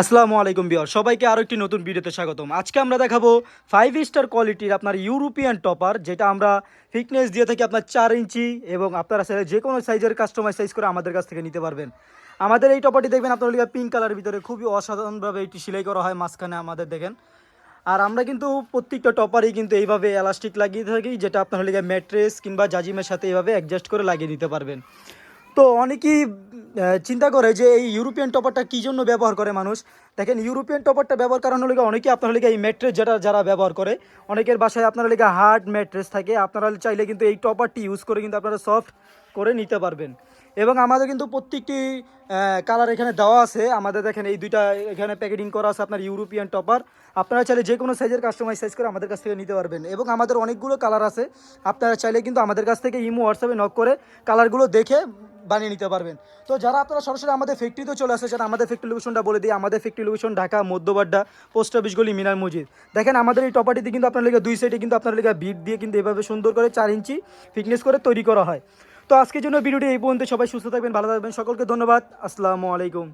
আসসালামু আলাইকুম বিয়ার সবাইকে আরও একটি নতুন ভিডিওতে স্বাগতম। আজকে আমরা দেখাবো ফাইভ স্টার কোয়ালিটির আপনার ইউরোপিয়ান টপার যেটা আমরা ফিটনেস দিয়ে থাকি আপনার চার ইঞ্চি এবং আপনারা যে কোনো সাইজের কাস্টমাইজ সাইজ করে আমাদের কাছ থেকে নিতে পারবেন। আমাদের এই টপারটি দেখবেন আপনার লিগা পিঙ্ক কালারের ভিতরে খুবই অসাধারণভাবে এটি সেলাই করা হয় মাঝখানে আমাদের দেখেন। আর আমরা কিন্তু প্রত্যেকটা টপারই কিন্তু এইভাবে এলাস্টিক লাগিয়ে থাকি, যেটা আপনার লিগা ম্যাট্রেস কিংবা জাজিমের সাথে এইভাবে অ্যাডজাস্ট করে লাগিয়ে দিতে পারবেন। তো অনেকেই চিন্তা করে যে এই ইউরোপিয়ান টপারটা কী জন্য ব্যবহার করে মানুষ? দেখেন ইউরোপিয়ান টপারটা ব্যবহার করানোর লিগে অনেকেই আপনার লিগে এই ম্যাট্রেস যেটা, যারা ব্যবহার করে, অনেকের বাসায় আপনার লিগে হার্ড ম্যাট্রেস থাকে। আপনারা চাইলে কিন্তু এই টপারটি ইউজ করে কিন্তু আপনারা সফট করে নিতে পারবেন। এবং আমাদের কিন্তু প্রত্যেকটি কালার এখানে দেওয়া আছে। আমাদের দেখেন, এই দুইটা এখানে প্যাকেটিং করা আছে আপনার ইউরোপিয়ান টপার আপনারা চাইলে যে কোনো সাইজের কাস্টমাইজ সাইজ করে আমাদের কাছ থেকে নিতে পারবেন। এবং আমাদের অনেকগুলো কালার আছে। আপনারা চাইলে কিন্তু আমাদের কাছ থেকে ইমো হোয়াটসঅ্যাপে নক করে কালারগুলো দেখে বানিয়ে নিতে পারবেন। তো যারা আপনারা সরাসরি আমাদের ফ্যাক্টরিতে চলে আসে যারা আমাদের ফ্যাক্টরি লোকেশনটা বলে দিই, আমাদের factory location Dhaka Madhyabadda post office গলি, মিনার মসজিদ। দেখেন আমাদের এই টপারটিতে কিন্তু আপনার লেগে দুই সাইডে কিন্তু আপনার লেগে বিট দিয়ে কিন্তু এভাবে সুন্দর করে চার ইঞ্চি ফিটনেস করে তৈরি করা হয়। তো আজকের জন্য ভিডিওটি এই পর্যন্ত। সবাই সুস্থ থাকবেন, ভালো থাকবেন। সকলকে ধন্যবাদ। আসসালামু আলাইকুম।